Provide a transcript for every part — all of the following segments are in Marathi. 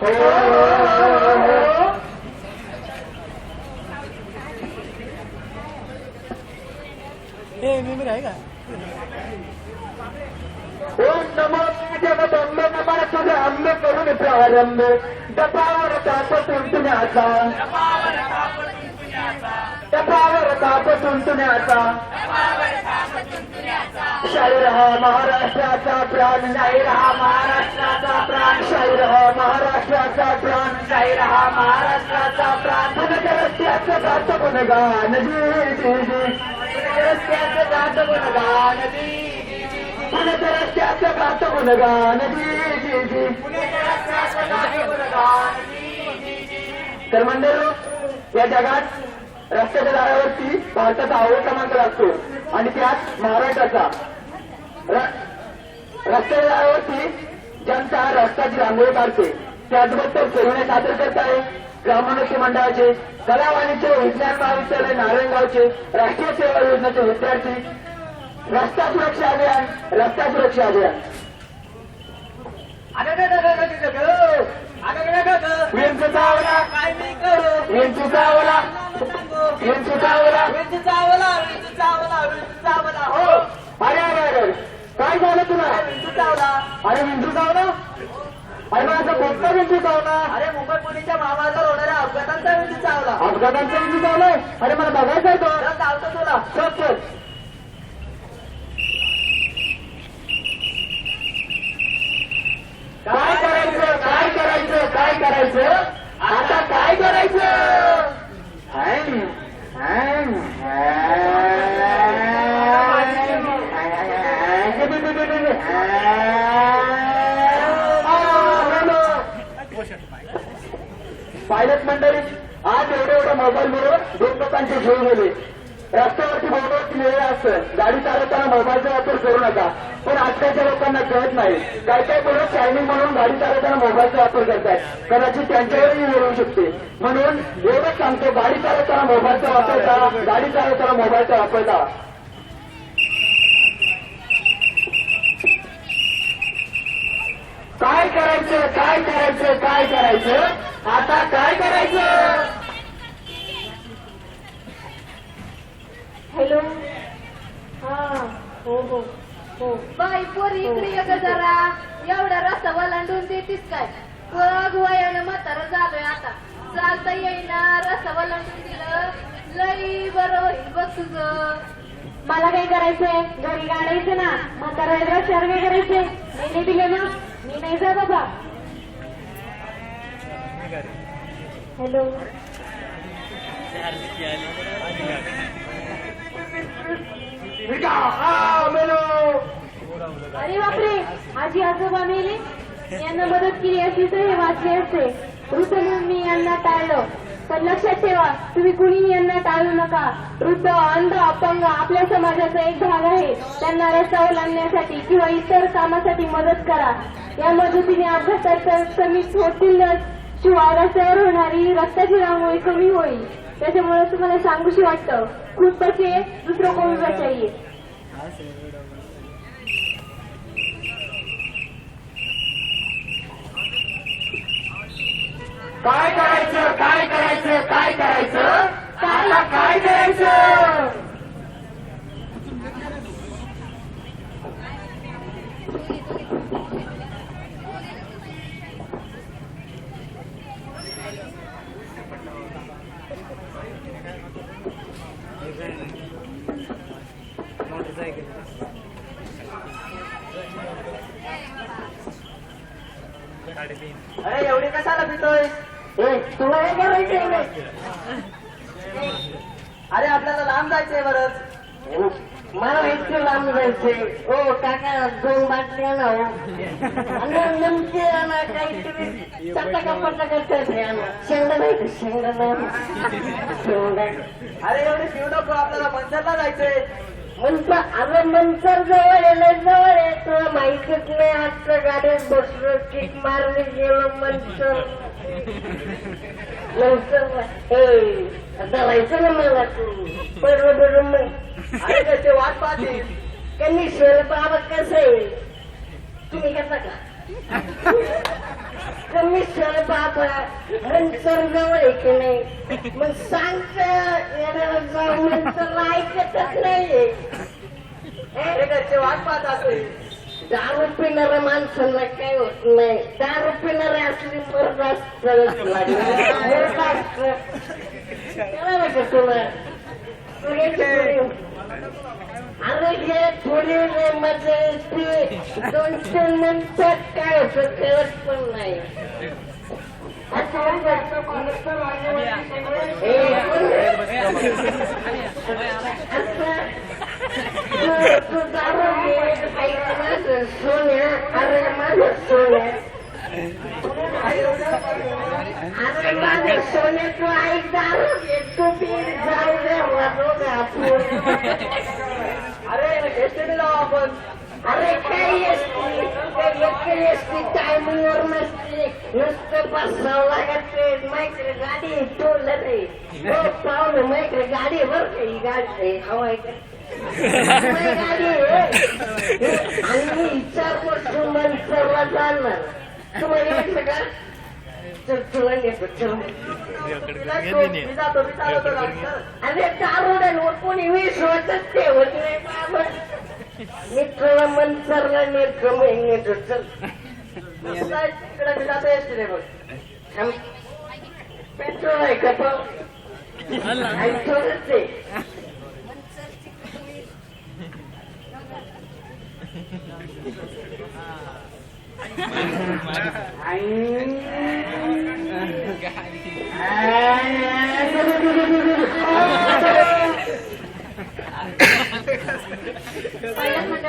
हो, हो, हो, हो. ओम नमो जगदंबे नमः तुझे अंबे करून प्रारंभ। डपावर ताप तुंतुण्याचा डपावर ताप तुंतुण्याचा शाहीर हा महाराष्ट्राचा प्राण शाहीर हा महाराष्ट्राचा प्राण शाहीर हा महाराष्ट्राचा प्राण. शाहीर हा महाराष्ट्राचा प्राण पुण्याच्या रस्त्याचं जात गुणगान जी रस्त्याचं जात गुणगान जी पुण्याच्या रस्त्याचं गात गुणगान जी तर मंडळ या जगात रस्त्याच्या दारावरती भारताचा आवड क्रमांक लागतो आणि त्यात महाराष्ट्राचा र- रस्त्याच्या दारावरती जनता रस्त्याची रांगोळी काढते. त्याचबरोबर करुणे सादर करत आहे ग्रामोन्नती मंडळाचे कला वाणिज्य विज्ञान महाविद्यालय नारायणगावचे राष्ट्रीय सेवा योजनेचे विद्यार्थी रस्ता सुरक्षा अभियान रस्ता सुरक्षा अभियान. काय मी करू? विंचू चावला. विंचू चावला विंचू चावला विंचू चावला. हो अरे अरे अरे काय झालं तुला? विंचू चावला. अरे विंचू चावला? अरे मग असं कोणता विंचू चावला? अरे मुंबई पुण्याच्या महामार्गावर होणाऱ्या अपघातांचा विंचू चावला. अपघातांचा विंचू चावलाय अरे मला बघायचं आहे तो. जरा चावतो तुला. शोध शोध काय करायचं काय करायचं काय करायचं आता काय करायचं हॅम, हॅम, हॅम. पायलट मंडळी आज एवढ्या एवढ्या मोबाईल बरोबर दोन लोकांचे जीव गेले. रस्त्यावरती मोबाईलची वेळ असतं. गाडी चालवताना मोबाईलचा वापर करू नका. पण आजकालच्या लोकांना कळत नाही. काय काय पोरं शायनिंग म्हणून गाडी चालवताना मोबाईलचा वापर करतात. कदाचित त्यांच्यावरही वेळ येऊ शकते. म्हणून एवढंच सांगतो गाडी चालवताना मोबाईलचा वापर करा. गाडी चालवताना मोबाईलचा वापर करा. काय करायचं? काय करायचं? काय करायचं? आता काय करायचं? हॅलो? हा हो हो हो. बाई पोरी इकडे ये ग जरा. एवढा रस्ता वलांडून देतीस काय? बघ वयानं म्हातारा झालोय आता. चालता येईना रस्ता वलांडून दिलं. लई बरं होईल बघ तुझं. मला काय करायचंय? घरी गाडायचं ना. म्हातारा रस्त्यावर काय करायचंय? मेले दिले ना. मी नाही जा बाबा हॅलो. अरे बापरे आजी आजोबा मेले. यांना मदत केली असली तर हे वाचले असते. वृद्ध म्हणून मी यांना टाळलं. पण लक्षात ठेवा तुम्ही कुणीही यांना टाळू नका. वृद्ध अंध अपंग आपल्या समाजाचा एक भाग आहे. त्यांना रस्त्यावर आणण्यासाठी किंवा इतर कामासाठी मदत करा. या मदतीने अपघातात कमी होतीलच शिवाय रस्त्यावर होणारी रक्ताची रांगोळी कमी होईल. त्याच्यामुळे तुम्हाला सांगूशी वाटतं खुद बचे दुसरं कोण बचाइये काय करायचं काय करायचं काय करायचं? काय करायचं? अरे एवढी कशाला पितोय तुला हे करायचं. अरे आपल्याला लांब जायचंय बरंच हो. मला इतकं लांब जायचंय ओ काका दोन बाटल्या ना हो आणि नमके आणा काहीतरी चटका पटका करते शेंगदा नाही का शेंगदा नाही शेंगदा अरे एवढे शिव नको आपल्याला मंचरला जायचंय म्हणतो अरे मंतर जवळ आहे जवळ आहे तुला माहितीच नाही आजच्या गाडीत बसलो किक मारली गेलो नंतर हे ना मला तू बरोबर बरोबर अरे त्याचे वाट पाहते कमिश्वर बाबा कसं आहे तुम्ही करता का कमिश्वर बाबा मंतर जवळ आहे की नाही मग सांगत जाऊ ऐकतच नाही अरे त्याचे वाट पाहत असेल दारू पिणाऱ्या माणसांना काय होत नाही. दारू पिणारे असली मर्द असत. मर्द असत कळालं का तुला अरे हे थोडी वेळ मजा येते. दोन तीन नंतर काय होतं कळत पण नाही. आता सोन्या, अरे माझं सोन्या. अरे माझं सोन्या, तू ऐक दारू घे, तू पी, जाऊ दे वाजवू दे आपण. अरे एसटीने जाऊ आपण अरे काय असते काय एकरी असते टायमिंगवर नसते नुसतं बसावं लागत माहिती गाडी टोललं रे हो पाहुणे माहिती गाडी बर का ही गाडी आहे हवाय का नाही गाडी आहे आणि विचार करतो मनसरला जाणार तुम्हाला वाटलं का चल तुला नेतो चल मी जातो मी चालवतो गाडी चल. अरे दारुड्यांवर कोणी विश्वासच ठेवत नाही बाबा मी तुला मनसरला नेतो मी नेतो चल तुला इकडे मी जातो एसटीने बघ थांब. पेट्रोल आहे का पाहू आणि थोडंच आहे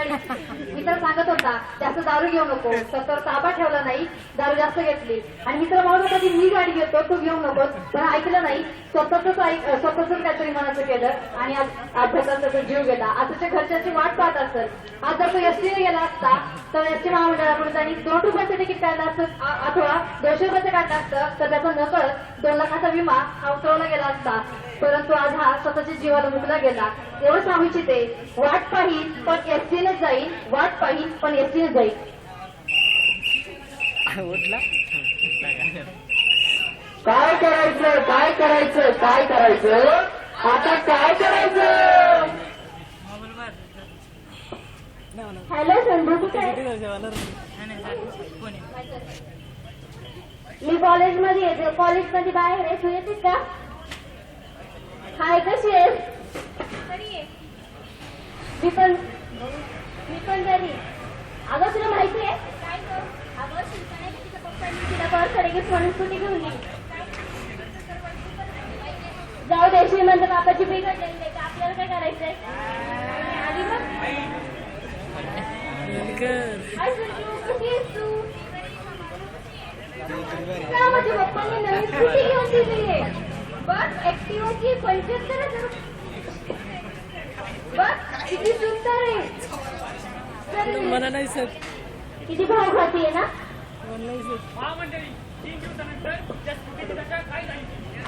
मी मित्र सांगत होता जास्त दारू घेऊ नको तर ताबा ठेवला नाही दारू जास्त घेतली. आणि मित्र म्हणत होता की मी गाडी घेतो तू घेऊ नको. पण ऐकलं नाही स्वतःच ऐक स्वतःच काहीतरी मनाचं केलं आणि आज अभ्यासाचा तो जीव गेला. आता त्या घरच्यांची वाट पाहत असत आज जर तो एसटीने गेला असता तर एसटी महामंडळाकडून त्यांनी दोन रुपयाचं तिकीट काढलं असतं अथवा दोनशे रुपयाचं काढलं असतं तर त्याचा नकळ दोन लाखाचा विमा हा उतरवला गेला असता. परंतु आज हा स्वतःच्या जीवाला मुकला गेला. एवढं सांगू इच्छिते वाट पाहिन पण एसटीने जाईल वाट पाहिन पण एसटीने जाईल काय करायचं? काय करायचं? काय करायचं? आता काय करायचं? हॅलो संधू? मी कॉलेजमध्ये येते. कॉलेजमध्ये बाहेर आहे. तू येतेस का? हाय कशी आहेस? मी पण मी पण बरी. अगं तुला माहिती आहे? अगं शिल्पाने तिच्या पप्पांनी तिला बर्थडे गिफ्ट म्हणून स्कूटी घेऊन दिली जाऊ दे श्रीमंत बापाची बिघडलेली आहे का आपल्याला काय करायचंय? आणि मग? हाय संजू, कशी आहेस तू? का माझ्या पप्पांनी नवीन स्कूटी घेऊन दिली? आहे बस ऍक्टिव्हाची पंच्याहत्तर. बस किती सुंदर आहे. चल. किती भाव खाती आहे ना?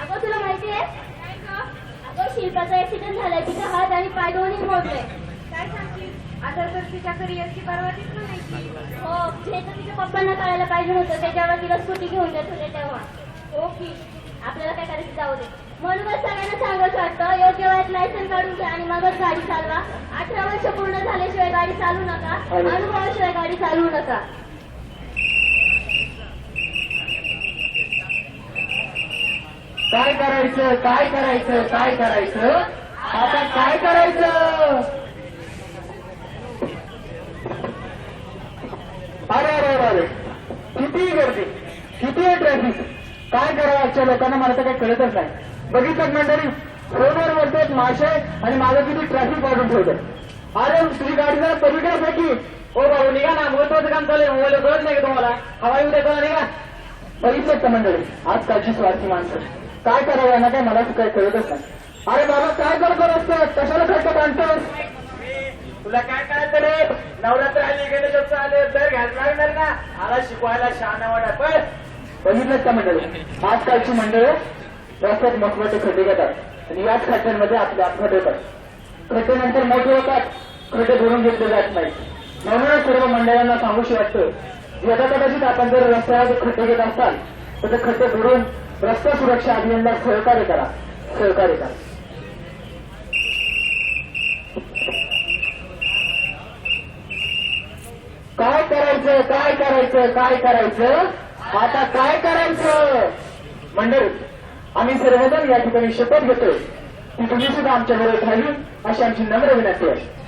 अगं तुला माहिती आहे? अगं शिल्पाचा ऍक्सिडेंट झालाय. तिचा हात आणि पाय दोन्ही मोडले. काय सांगते आता तर तिच्या करिअरची पर्वा दिसलं नाही हो हे तर तिच्या पप्पांना कळायला पाहिजे होतं त्याच्यावर तिला स्कूटी घेऊन देत होते तेव्हा ओके आपल्याला काय करायचं जाऊ दे म्हणूनच सगळ्यांना सांगायचं वाटतं योग्य वयात लायसन काढून घ्या आणि मगच गाडी चालवा. अठरा वर्ष पूर्ण झाल्याशिवाय गाडी चालू नका. अनुभवाशिवाय गाडी चालवू नका. काय करायचं? काय करायचं? काय करायचं? आता काय करायचं? अरे अरे अरे अरे. किती गर्दी किती आहे ट्रॅफिक काय करावं आजच्या लोकांना? मला तर काही कळतच नाही. बघितलं मंडळी? फोनवर बोलतात माशे आणि माझं किती ट्रॅफिक वाढून ठेवतं अरे तुझी गाडी जरा पलीकडे फेकी हो भाऊ निघा ना महत्वाचं काम चालू आहे. मोबाईल कळत नाही का तुम्हाला? हवाई उद्या चला निघा. बघितलं का मंडळी? आजकालची स्वार्थी माणसं. काय करावं यांना काय मला काही कळतच नाही. अरे बाबा काय करतो रस्त्यात कशाला खर्च बांधतोस? तुला काय करायचं रे? नवरात्र आली गणेशोत्सव आले दर घ्यायला लागणार ना? आला शिकवायला शहाणा वाटा पण बघितलं का मंडळी? आजकालची मंडळी रस्त्यात मोठमोठे खड्डे घेतात. आणि याच खड्ड्यांमध्ये आपले अपघात होतात. खड्डे नंतर मोठे होतात. खड्डे भरून घेतले जात नाही म्हणूनच सर्व मंडळांना सांगूशी वाटतं यदा कदाचित आपण जर रस्त्यावर खड्डे घेत असाल तर ते खड्डे भरून रस्ता सुरक्षा अभियानला सहकार्य करा. सहकार्य करा. काय करायचं? काय करायचं? काय करायचं? आता काय करायचं? मंडळी आम्ही सर्वजण या ठिकाणी शपथ घेतोय. ती तुम्ही सुद्धा आमच्या बरोबर राहील अशी आमची नम्र विनंती आहे.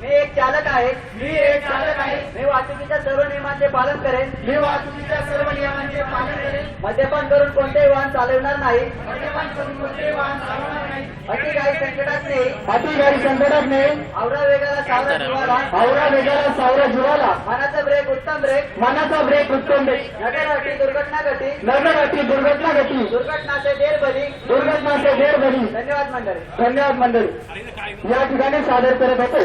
मी एक चालक आहे. मी एक चालक आहे. मी वाहतुकीच्या सर्व नियमांचे पालन करेन. मी वाहतुकीच्या सर्व नियमांचे पालन करेन. मद्यपान करून कोणतेही वाहन चालवणार नाही. मद्यपान करून कोणतेही वाहन चालवणार नाही. अति काही संकटात नाही. अति गाडी संकटात नाही. आवरा वेगाला सावरा जीवाला. आवरा वेगाला सावरा जीवाला. मनाचा ब्रेक उत्तम ब्रेक. मनाचा ब्रेक उत्तम ब्रेक. नगर अटी दुर्घटना घटी नगर अति दुर्घटना घटी दुर्घटनाचे देर बली. दुर्घटनाचे गैर बनी धन्यवाद मंडळी. धन्यवाद मंडळी. या ठिकाणी सादर करत होतो.